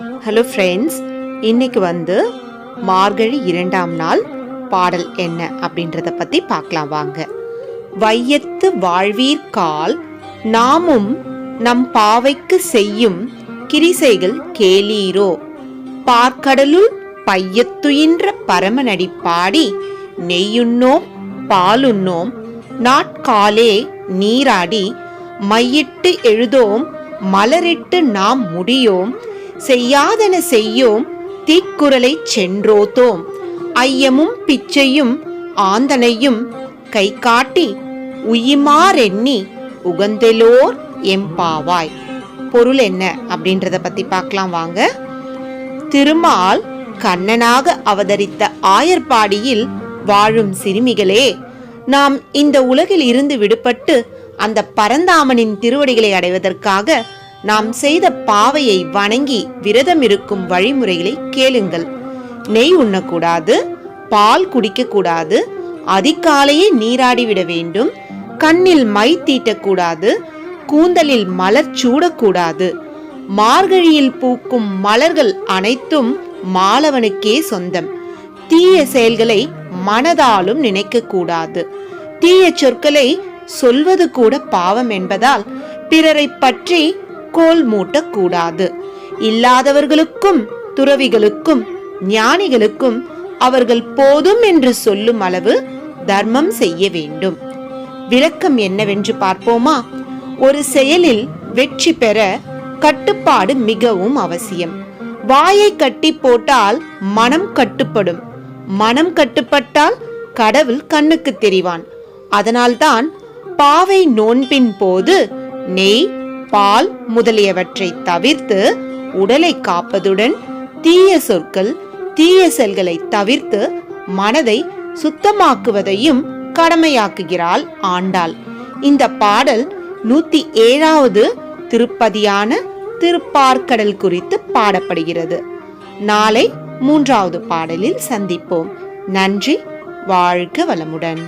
Hello friends இன்னைக்கு வந்து மார்கழி இரண்டாம் நாள் பாடல் என்ன அப்படின்றத பத்தி பார்க்கலாம் வாங்க. வையத்து வாழ்வீர்கால் நாமும் நம் பாவைக்கு செய்யும் கிரிசைகள் கேளீரோ. பார்க்கடலுள் பையத்துயின்ற பரமனடி பாடி நெய்யுண்ணோம் பாலுண்ணோம் நாட்காலே நீராடி மையிட்டு எழுதோம் மலரிட்டு நாம் முடியோம் செய்யாதன செய்யோம் தீக்குறளை சென்றோத்தோம். ஐயமும் பிச்சையும் ஆந்தனையும் கை காட்டி உயிமாறெண்ணி உகந்தெலோர் எம்பாவாய் பொருள் என்ன அப்படின்றத பத்தி பார்க்கலாம் வாங்க. திருமால் கண்ணனாக அவதரித்த ஆயர்பாடியில் வாழும் சிறுமிகளே நாம் இந்த உலகில் இருந்து விடுபட்டு அந்த பரந்தாமனின் திருவடிகளை அடைவதற்காக நாம் செய்த பாவையை வணங்கி விரதம் இருக்கும் வழிமுறைகளை கேளுங்கள். நெய் உண்ணக்கூடாது பால் குடிக்கக்கூடாது அதிகாலையே நீராடி விட வேண்டும் கண்ணில் மை தீட்டக்கூடாது கூந்தலில் மலர் சூடக்கூடாது. மார்கழியில் பூக்கும் மலர்கள் அனைத்தும் மாலவனுக்கே சொந்தம். தீய செயல்களை மனதாலும் நினைக்கக்கூடாது. தீய சொற்களை சொல்வது கூட பாவம் என்பதால் பிறரை பற்றி கோல் மூட்டக்கூடாது. இல்லாதவர்களுக்கும் துறவிகளுக்கும் ஞானிகளுக்கும் அவர்கள் போதும் என்று சொல்லும் அளவு தர்மம் செய்ய வேண்டும். விளக்கம் என்னவென்று பார்ப்போமா? ஒரு செயலில் வெற்றி பெற கட்டுப்பாடு மிகவும் அவசியம். வாயை கட்டி போட்டால் மனம் கட்டுப்படும். மனம் கட்டுப்பட்டால் கடவுள் கண்ணுக்கு தெரிவான். அதனால்தான் பாவை நோன்பின் போது நெய் பால் முதலியவற்றை தவிர்த்து உடலை காப்பதுடன் தீய சொற்கள் தீய செல்களை தவிர்த்து மனதை சுத்தமாக்குவதையும் கடமையாக்குகிறாள் ஆண்டாள். இந்த பாடல் நூத்தி ஏழாவது திருப்பதியான திருப்பார்க்கடல் குறித்து பாடப்படுகிறது. நாளை மூன்றாவது பாடலில் சந்திப்போம். நன்றி வாழ்க வளமுடன்.